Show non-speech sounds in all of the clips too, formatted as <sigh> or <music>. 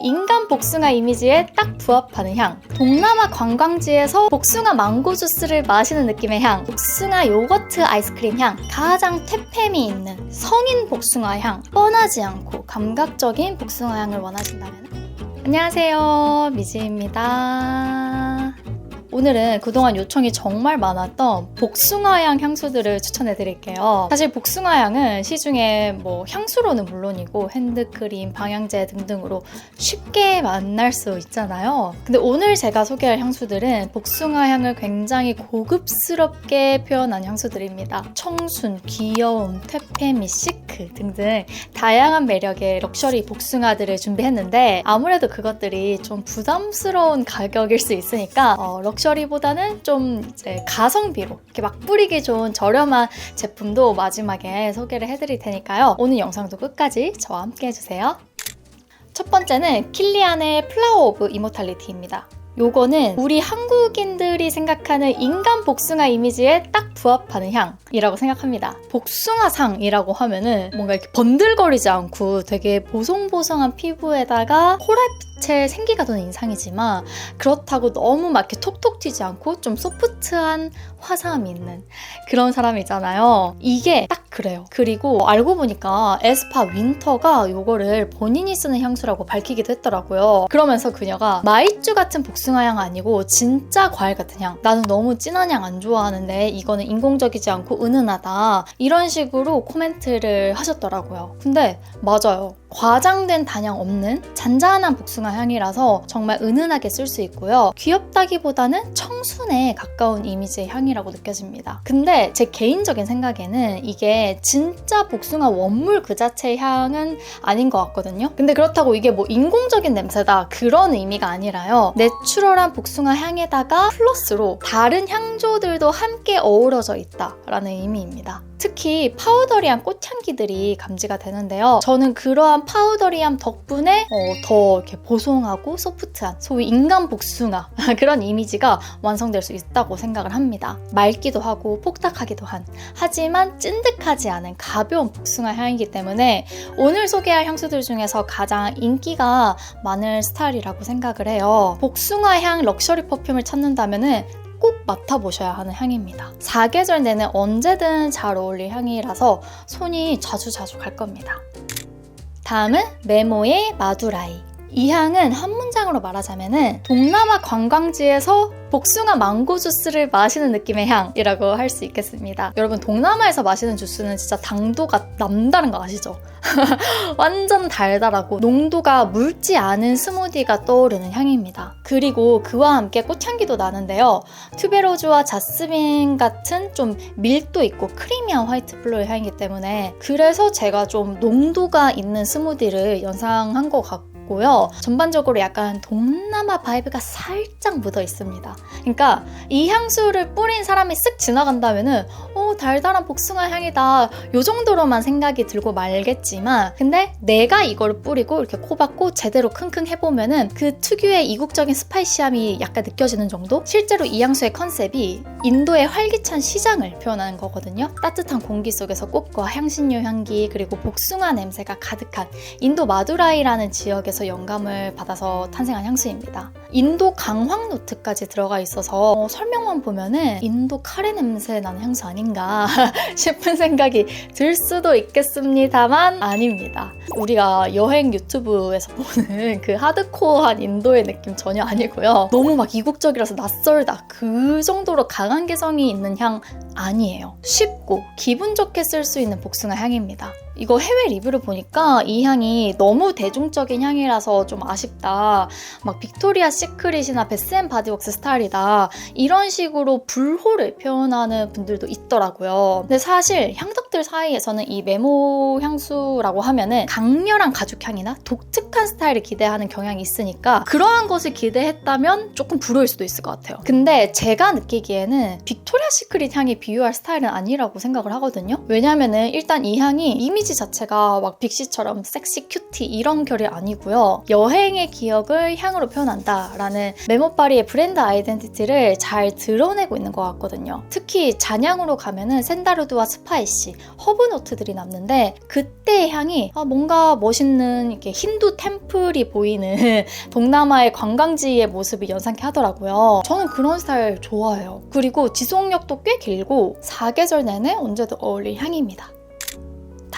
인간 복숭아 이미지에 딱 부합하는 향. 동남아 관광지에서 복숭아 망고 주스를 마시는 느낌의 향. 복숭아 요거트 아이스크림 향. 가장 퇴폐미 있는 성인 복숭아 향. 뻔하지 않고 감각적인 복숭아 향을 원하신다면. 안녕하세요. 미지입니다. 오늘은 그동안 요청이 정말 많았던 복숭아향 향수들을 추천해 드릴게요. 사실 복숭아향은 시중에 뭐 향수로는 물론이고 핸드크림, 방향제 등등으로 쉽게 만날 수 있잖아요. 근데 오늘 제가 소개할 향수들은 복숭아향을 굉장히 고급스럽게 표현한 향수들입니다. 청순, 귀여움, 퇴폐미, 시크 등등 다양한 매력의 럭셔리 복숭아들을 준비했는데 아무래도 그것들이 좀 부담스러운 가격일 수 있으니까 어, 럭 셔리보다는 좀 이제 가성비로 이렇게 막 뿌리기 좋은 저렴한 제품도 마지막에 소개를 해드릴 테니까요. 오늘 영상도 끝까지 저와 함께 해주세요. 첫 번째는 킬리안의 플라워 오브 이모탈리티입니다. 요거는 우리 한국인들이 생각하는 인간 복숭아 이미지에 딱 부합하는 향이라고 생각합니다. 복숭아상이라고 하면은 뭔가 이렇게 번들거리지 않고 되게 보송보송한 피부에다가 코랄 빛의 생기가 도는 인상이지만 그렇다고 너무 막 이렇게 톡톡 튀지 않고 좀 소프트한 화사함이 있는 그런 사람이잖아요. 이게 딱 그래요. 그리고 알고 보니까 에스파 윈터가 요거를 본인이 쓰는 향수라고 밝히기도 했더라고요. 그러면서 그녀가 마이쮸 같은 복숭아 향 아니고 진짜 과일 같은 향. 나는 너무 진한 향 안 좋아하는데 이거는 인공적이지 않고 은은하다. 이런 식으로 코멘트를 하셨더라고요. 근데 맞아요. 과장된 단향 없는 잔잔한 복숭아 향이라서 정말 은은하게 쓸 수 있고요. 귀엽다기보다는 청순에 가까운 이미지의 향이 라고 느껴집니다. 근데 제 개인적인 생각에는 이게 진짜 복숭아 원물 그 자체의 향은 아닌 것 같거든요. 근데 그렇다고 이게 뭐 인공적인 냄새다 그런 의미가 아니라요. 내추럴한 복숭아 향에다가 플러스로 다른 향조들도 함께 어우러져 있다라는 의미입니다. 특히 파우더리한 꽃향기들이 감지가 되는데요. 저는 그러한 파우더리함 덕분에 어, 더 이렇게 보송하고 소프트한 소위 인간 복숭아 <laughs> 그런 이미지가 완성될 수 있다고 생각을 합니다. 맑기도 하고 폭닥하기도 한 하지만 찐득하지 않은 가벼운 복숭아 향이기 때문에 오늘 소개할 향수들 중에서 가장 인기가 많을 스타일이라고 생각을 해요. 복숭아 향 럭셔리 퍼퓸을 찾는다면은 꼭 맡아보셔야 하는 향입니다. 사계절 내내 언제든 잘 어울릴 향이라서 손이 자주자주 갈 겁니다. 다음은 메모의 마두라이. 이 향은 한 문장으로 말하자면은 동남아 관광지에서 복숭아 망고 주스를 마시는 느낌의 향이라고 할 수 있겠습니다. 여러분 동남아에서 마시는 주스는 진짜 당도가 남다른 거 아시죠? <laughs> 완전 달달하고 농도가 묽지 않은 스무디가 떠오르는 향입니다. 그리고 그와 함께 꽃향기도 나는데요. 튜베로즈와 자스민 같은 좀 밀도 있고 크리미한 화이트 플로의 향이기 때문에 그래서 제가 좀 농도가 있는 스무디를 연상한 것 같고 고요. 전반적으로 약간 동남아 바이브가 살짝 묻어 있습니다. 그러니까 이 향수를 뿌린 사람이 쓱 지나간다면은 오 달달한 복숭아 향이다. 요 정도로만 생각이 들고 말겠지만 근데 내가 이거를 뿌리고 이렇게 코 박고 제대로 킁킁 해보면은 그 특유의 이국적인 스파이시함이 약간 느껴지는 정도? 실제로 이 향수의 컨셉이 인도의 활기찬 시장을 표현하는 거거든요. 따뜻한 공기 속에서 꽃과 향신료 향기 그리고 복숭아 냄새가 가득한 인도 마두라이라는 지역에서 영감을 받아서 탄생한 향수입니다. 인도 강황 노트까지 들어가 있어서 어, 설명만 보면은 인도 카레 냄새 나는 향수 아닌가 <laughs> 싶은 생각이 들 수도 있겠습니다만 아닙니다. 우리가 여행 유튜브에서 보는 그 하드코어한 인도의 느낌 전혀 아니고요. 너무 막 이국적이라서 낯설다 그 정도로 강한 개성이 있는 향 아니에요. 쉽고 기분 좋게 쓸 수 있는 복숭아 향입니다. 이거 해외 리뷰를 보니까 이 향이 너무 대중적인 향이라서 좀 아쉽다. 막 빅토리아 시크릿이나 베스앤 바디웍스 스타일이다. 이런 식으로 불호를 표현하는 분들도 있더라고요. 근데 사실 향덕들 사이에서는 이 메모 향수라고 하면은 강렬한 가죽향이나 독특한 스타일을 기대하는 경향이 있으니까 그러한 것을 기대했다면 조금 불호일 수도 있을 것 같아요. 근데 제가 느끼기에는 빅토리아 시크릿 향이 비유할 스타일은 아니라고 생각을 하거든요. 왜냐면은 일단 이 향이 이미지 이미지 자체가 막 빅시처럼 섹시 큐티 이런 결이 아니고요. 여행의 기억을 향으로 표현한다라는 메모파리의 브랜드 아이덴티티를 잘 드러내고 있는 것 같거든요. 특히 잔향으로 가면은 샌다르드와 스파이시, 허브 노트들이 남는데 그때의 향이 아, 뭔가 멋있는 이렇게 힌두 템플이 보이는 <laughs> 동남아의 관광지의 모습이 연상케 하더라고요. 저는 그런 스타일 좋아해요. 그리고 지속력도 꽤 길고 사계절 내내 언제도 어울릴 향입니다.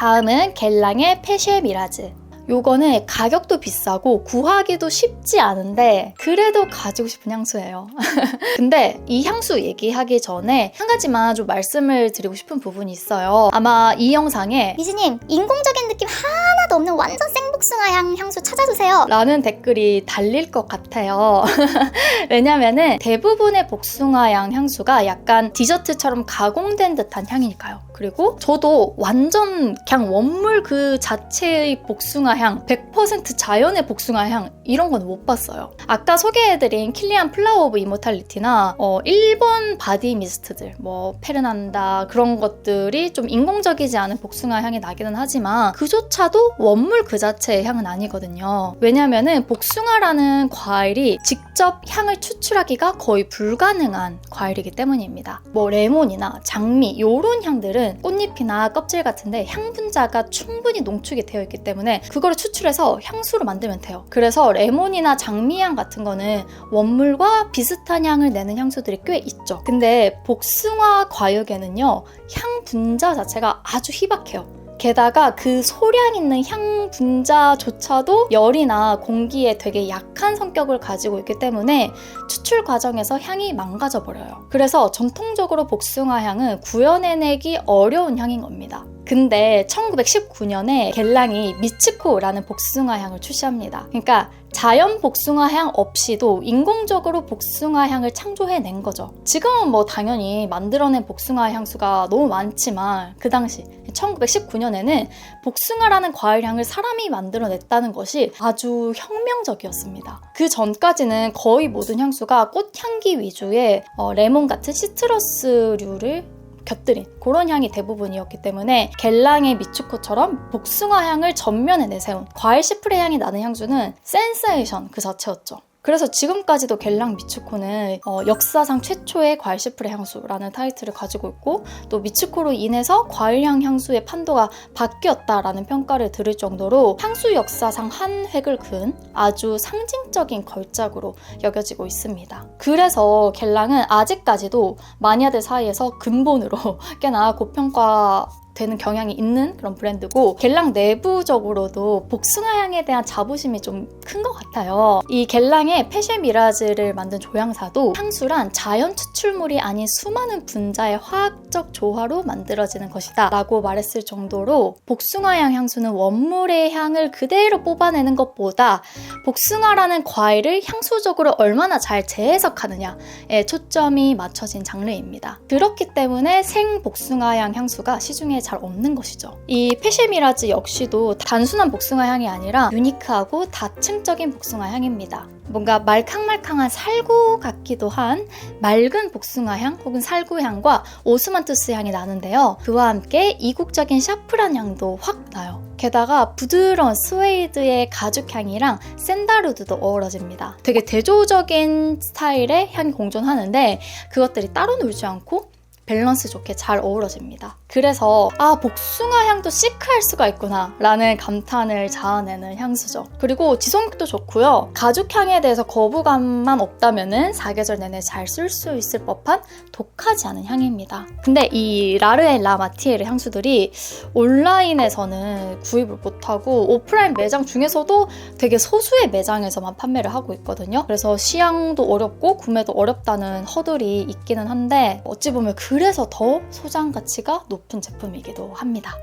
다음은 겔랑의 페쉐 미라즈. 요거는 가격도 비싸고 구하기도 쉽지 않은데 그래도 가지고 싶은 향수예요. <laughs> 근데 이 향수 얘기하기 전에 한 가지만 좀 말씀을 드리고 싶은 부분이 있어요. 아마 이 영상에 미즈님 인공적인 느낌 하나도 없는 완전 생복숭아 향 향수 찾아주세요. 라는 댓글이 달릴 것 같아요. <laughs> 왜냐면은 대부분의 복숭아향 향수가 약간 디저트처럼 가공된 듯한 향이니까요. 그리고 저도 완전 그냥 원물 그 자체의 복숭아 향, 100% 자연의 복숭아 향 이런 건 못 봤어요. 아까 소개해드린 킬리안 플라워 오브 이모탈리티나 어, 일본 바디 미스트들, 뭐 페르난다 그런 것들이 좀 인공적이지 않은 복숭아 향이 나기는 하지만 그조차도 원물 그 자체의 향은 아니거든요. 왜냐면은 복숭아라는 과일이 직접 향을 추출하기가 거의 불가능한 과일이기 때문입니다. 뭐 레몬이나 장미 이런 향들은 꽃잎이나 껍질 같은데 향 분자가 충분히 농축이 되어 있기 때문에 그거를 추출해서 향수로 만들면 돼요. 그래서 레몬이나 장미향 같은 거는 원물과 비슷한 향을 내는 향수들이 꽤 있죠. 근데 복숭아 과육에는요, 향 분자 자체가 아주 희박해요. 게다가 그 소량 있는 향 분자조차도 열이나 공기에 되게 약한 성격을 가지고 있기 때문에 추출 과정에서 향이 망가져 버려요. 그래서 전통적으로 복숭아 향은 구현해내기 어려운 향인 겁니다. 근데 1919년에 겔랑이 미츠코라는 복숭아 향을 출시합니다. 그러니까 자연 복숭아 향 없이도 인공적으로 복숭아 향을 창조해낸 거죠. 지금은 뭐 당연히 만들어낸 복숭아 향수가 너무 많지만 그 당시 1919년에는 복숭아라는 과일 향을 사람이 만들어냈다는 것이 아주 혁명적이었습니다. 그 전까지는 거의 모든 향수가 꽃향기 위주의 어, 레몬 같은 시트러스류를 곁들인 그런 향이 대부분이었기 때문에 겔랑의 미츠코처럼 복숭아 향을 전면에 내세운 과일 시프레 향이 나는 향수는 센세이션 그 자체였죠. 그래서 지금까지도 겔랑 미츠코는 어, 역사상 최초의 과일 시프레 향수라는 타이틀을 가지고 있고 또 미츠코로 인해서 과일향 향수의 판도가 바뀌었다라는 평가를 들을 정도로 향수 역사상 한 획을 그은 아주 상징적인 걸작으로 여겨지고 있습니다. 그래서 겔랑은 아직까지도 마니아들 사이에서 근본으로 <laughs> 꽤나 고평가 되는 경향이 있는 그런 브랜드고 겔랑 내부적으로도 복숭아 향에 대한 자부심이 좀 큰 것 같아요. 이 겔랑의 페쉐 미라즈를 만든 조향사도 향수란 자연 추출물이 아닌 수많은 분자의 화학적 조화로 만들어지는 것이다 라고 말했을 정도로 복숭아향 향수는 원물의 향을 그대로 뽑아내는 것보다 복숭아라는 과일을 향수적으로 얼마나 잘 재해석하느냐에 초점이 맞춰진 장르입니다. 그렇기 때문에 생 복숭아향 향수가 시중에 잘 없는 것이죠. 이 페쉐미라즈 역시도 단순한 복숭아 향이 아니라 유니크하고 다층적인 복숭아 향입니다. 뭔가 말캉말캉한 살구 같기도 한 맑은 복숭아 향 혹은 살구 향과 오스만투스 향이 나는데요. 그와 함께 이국적인 샤프란 향도 확 나요. 게다가 부드러운 스웨이드의 가죽 향이랑 샌다루드도 어우러집니다. 되게 대조적인 스타일의 향이 공존하는데 그것들이 따로 놀지 않고 밸런스 좋게 잘 어우러집니다. 그래서 아 복숭아 향도 시크할 수가 있구나 라는 감탄을 자아내는 향수죠. 그리고 지속력도 좋고요. 가죽 향에 대해서 거부감만 없다면은 사계절 내내 잘 쓸 수 있을 법한 독하지 않은 향입니다. 근데 이 라르앤 라마티에르 향수들이 온라인에서는 구입을 못하고 오프라인 매장 중에서도 되게 소수의 매장에서만 판매를 하고 있거든요. 그래서 시향도 어렵고 구매도 어렵다는 허들이 있기는 한데 어찌 보면 그 래서 더 소장 가치가 높은 제품이기도 합니다.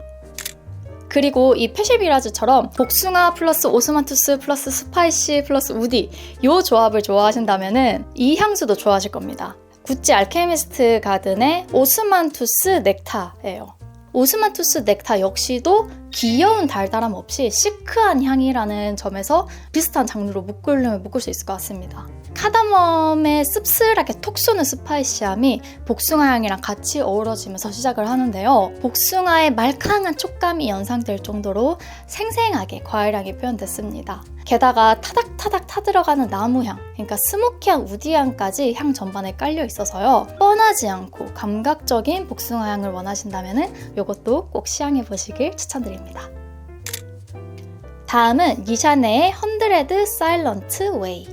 그리고 이 페시비라즈처럼 복숭아 플러스 오스만투스 플러스 스파이시 플러스 우디 이 조합을 좋아하신다면 이 향수도 좋아하실 겁니다. 구찌 알케미스트 가든의 오스만투스 넥타예요. 오스만투스 넥타 역시도 귀여운 달달함 없이 시크한 향이라는 점에서 비슷한 장르로 묶으려면 묶을 수 있을 것 같습니다. 카다멈의 씁쓸하게 톡 쏘는 스파이시함이 복숭아 향이랑 같이 어우러지면서 시작을 하는데요. 복숭아의 말캉한 촉감이 연상될 정도로 생생하게 과일향이 표현됐습니다. 게다가 타닥타닥 타들어가는 나무향, 그러니까 스모키한 우디향까지 향 전반에 깔려 있어서요. 뻔하지 않고 감각적인 복숭아 향을 원하신다면 이것도 꼭 시향해 보시길 추천드립니다. 다음은 니샤네의 헌드레드 사일런트 웨이.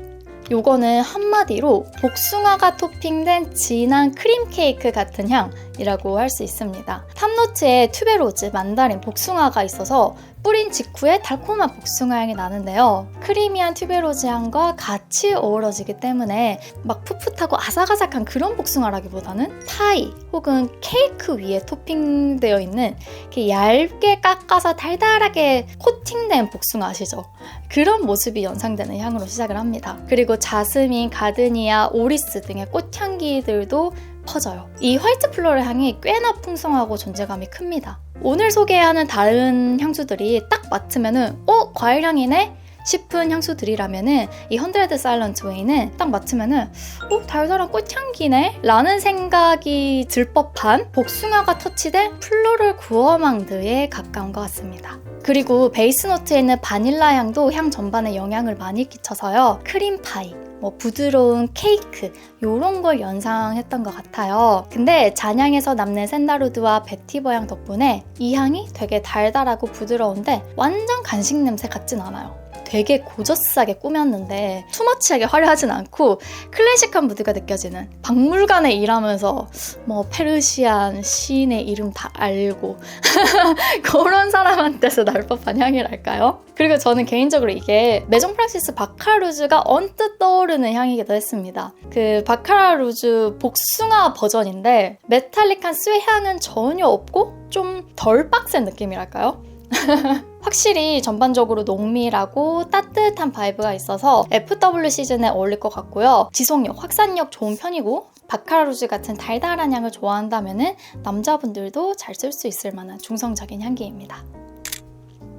요거는 한마디로 복숭아가 토핑된 진한 크림 케이크 같은 향 이라고 할 수 있습니다. 탑노트에 튜베로즈, 만다린, 복숭아가 있어서 뿌린 직후에 달콤한 복숭아 향이 나는데요. 크리미한 튜베로즈 향과 같이 어우러지기 때문에 막 풋풋하고 아삭아삭한 그런 복숭아라기보다는 파이 혹은 케이크 위에 토핑되어 있는 이렇게 얇게 깎아서 달달하게 코팅된 복숭아 아시죠? 그런 모습이 연상되는 향으로 시작을 합니다. 그리고 자스민, 가드니아, 오리스 등의 꽃향기들도 퍼져요. 이 화이트 플로럴 향이 꽤나 풍성하고 존재감이 큽니다. 오늘 소개하는 다른 향수들이 딱 맡으면은 어 과일 향이네 싶은 향수들이라면은 이 헌드레드 사일런트 웨이는 딱 맡으면은 어 달달한 꽃향기네 라는 생각이 들 법한 복숭아가 터치된 플로럴 구어망드에 가까운 것 같습니다. 그리고 베이스 노트에 있는 바닐라 향도 향 전반에 영향을 많이 끼쳐서요. 크림 파이, 뭐 부드러운 케이크 이런 걸 연상했던 것 같아요. 근데 잔향에서 남는 샌다루드와 베티버 향 덕분에 이 향이 되게 달달하고 부드러운데 완전 간식 냄새 같진 않아요. 되게 고저스하게 꾸몄는데 투머치하게 화려하진 않고 클래식한 무드가 느껴지는 박물관에 일하면서 뭐 페르시안 시인의 이름 다 알고 <laughs> 그런 사람한테서 날 법한 향이랄까요? 그리고 저는 개인적으로 이게 메종 프랑시스 바카루즈가 언뜻 떠오르는 향이기도 했습니다. 그 바카루즈 복숭아 버전인데 메탈릭한 쇠향은 전혀 없고 좀 덜 빡센 느낌이랄까요? <laughs> 확실히 전반적으로 농밀하고 따뜻한 바이브가 있어서 FW 시즌에 어울릴 것 같고요. 지속력, 확산력 좋은 편이고 바카라루즈 같은 달달한 향을 좋아한다면 남자분들도 잘 쓸 수 있을 만한 중성적인 향기입니다.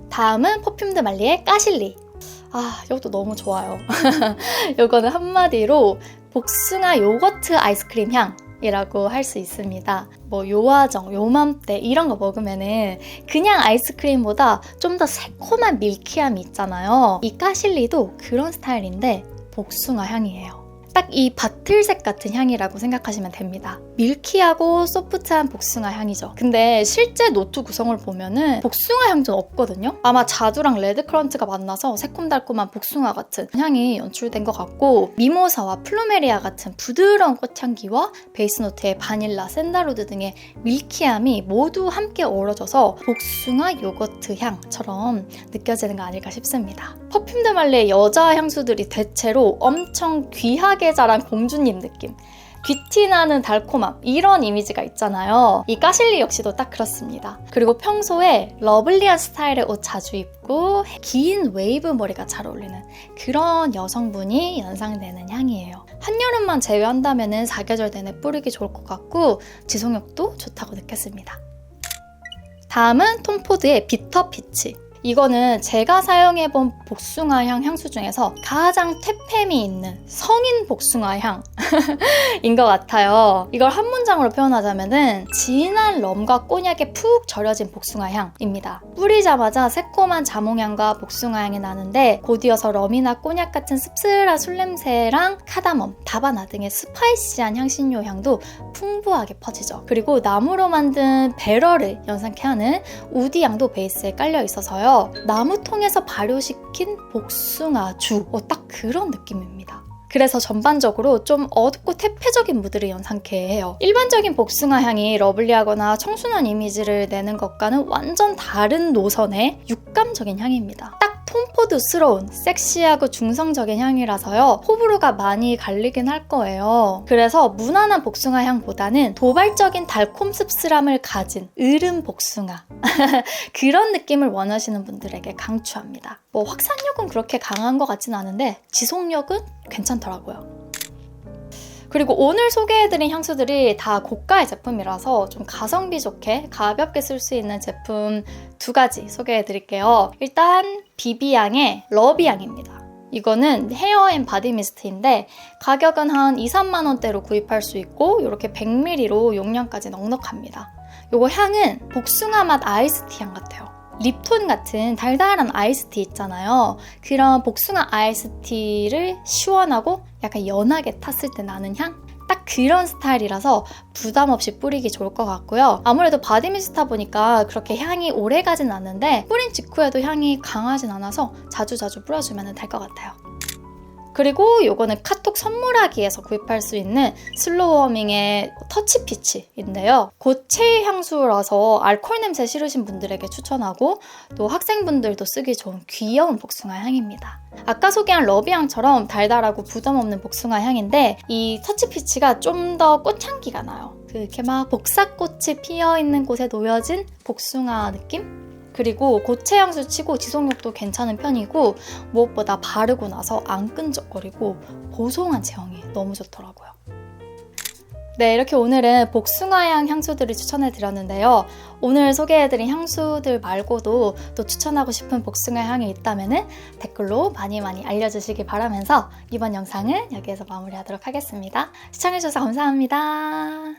다음은 퍼퓸드 말리의 까실리. 아, 이것도 너무 좋아요. <laughs> 이거는 한마디로 복숭아 요거트 아이스크림 향. 이라고 할 수 있습니다. 뭐 요아정, 요맘때 이런 거 먹으면은 그냥 아이스크림보다 좀 더 새콤한 밀키함이 있잖아요. 이 까실리도 그런 스타일인데 복숭아 향이에요. 딱 이 바틀색 같은 향이라고 생각하시면 됩니다. 밀키하고 소프트한 복숭아 향이죠. 근데 실제 노트 구성을 보면은 복숭아 향 좀 없거든요. 아마 자두랑 레드크런트가 만나서 새콤달콤한 복숭아 같은 향이 연출된 것 같고 미모사와 플루메리아 같은 부드러운 꽃향기와 베이스 노트의 바닐라, 샌다루드 등의 밀키함이 모두 함께 어우러져서 복숭아 요거트 향처럼 느껴지는 거 아닐까 싶습니다. 퍼퓸 드 말레의 여자 향수들이 대체로 엄청 귀하게 자란 공주님 느낌. 귀티나는 달콤함 이런 이미지가 있잖아요. 이 까실리 역시도 딱 그렇습니다. 그리고 평소에 러블리한 스타일의 옷 자주 입고 긴 웨이브 머리가 잘 어울리는 그런 여성분이 연상되는 향이에요. 한여름만 제외한다면 사계절 내내 뿌리기 좋을 것 같고 지속력도 좋다고 느꼈습니다. 다음은 톰포드의 비터 피치. 이거는 제가 사용해본 복숭아향 향수 중에서 가장 퇴폐미 있는 성인 복숭아향 인 <laughs> 것 같아요. 이걸 한 문장으로 표현하자면은 진한 럼과 꼬냑에 푹 절여진 복숭아향입니다. 뿌리자마자 새콤한 자몽향과 복숭아향이 나는데 곧이어서 럼이나 꼬냑 같은 씁쓸한 술냄새랑 카다멈, 다바나 등의 스파이시한 향신료 향도 풍부하게 퍼지죠. 그리고 나무로 만든 배럴을 연상케 하는 우디 향도 베이스에 깔려 있어서요. 나무통에서 발효시킨 복숭아주. 어, 딱 그런 느낌입니다. 그래서 전반적으로 좀 어둡고 퇴폐적인 무드를 연상케 해요. 일반적인 복숭아 향이 러블리하거나 청순한 이미지를 내는 것과는 완전 다른 노선의 육감적인 향입니다. 딱 톰포드스러운 섹시하고 중성적인 향이라서요. 호불호가 많이 갈리긴 할 거예요. 그래서 무난한 복숭아 향보다는 도발적인 달콤 씁쓸함을 가진 으름 복숭아 <laughs> 그런 느낌을 원하시는 분들에게 강추합니다. 뭐 확산력은 그렇게 강한 것 같진 않은데 지속력은 괜찮더라고요. 그리고 오늘 소개해드린 향수들이 다 고가의 제품이라서 좀 가성비 좋게 가볍게 쓸 수 있는 제품 두 가지 소개해드릴게요. 일단 비비향의 러비향입니다. 이거는 헤어 앤 바디 미스트인데 가격은 한 2, 3만 원대로 구입할 수 있고 이렇게 100ml로 용량까지 넉넉합니다. 요거 향은 복숭아 맛 아이스티 향 같아요. 립톤 같은 달달한 아이스티 있잖아요. 그런 복숭아 아이스티를 시원하고 약간 연하게 탔을 때 나는 향? 딱 그런 스타일이라서 부담 없이 뿌리기 좋을 것 같고요. 아무래도 바디 미스트다 보니까 그렇게 향이 오래 가진 않는데 뿌린 직후에도 향이 강하진 않아서 자주자주 뿌려주면 될 것 같아요. 그리고 요거는 카톡 선물하기에서 구입할 수 있는 슬로우 워밍의 터치 피치인데요. 고체 향수라서 알코올 냄새 싫으신 분들에게 추천하고 또 학생분들도 쓰기 좋은 귀여운 복숭아 향입니다. 아까 소개한 러비향처럼 달달하고 부담 없는 복숭아 향인데 이 터치 피치가 좀 더 꽃향기가 나요. 그 이렇게 막 복사꽃이 피어 있는 곳에 놓여진 복숭아 느낌? 그리고 고체 향수 치고 지속력도 괜찮은 편이고 무엇보다 바르고 나서 안 끈적거리고 보송한 제형이 너무 좋더라고요. 네, 이렇게 오늘은 복숭아향 향수들을 추천해 드렸는데요. 오늘 소개해 드린 향수들 말고도 또 추천하고 싶은 복숭아 향이 있다면 댓글로 많이 많이 알려주시기 바라면서 이번 영상은 여기에서 마무리하도록 하겠습니다. 시청해주셔서 감사합니다.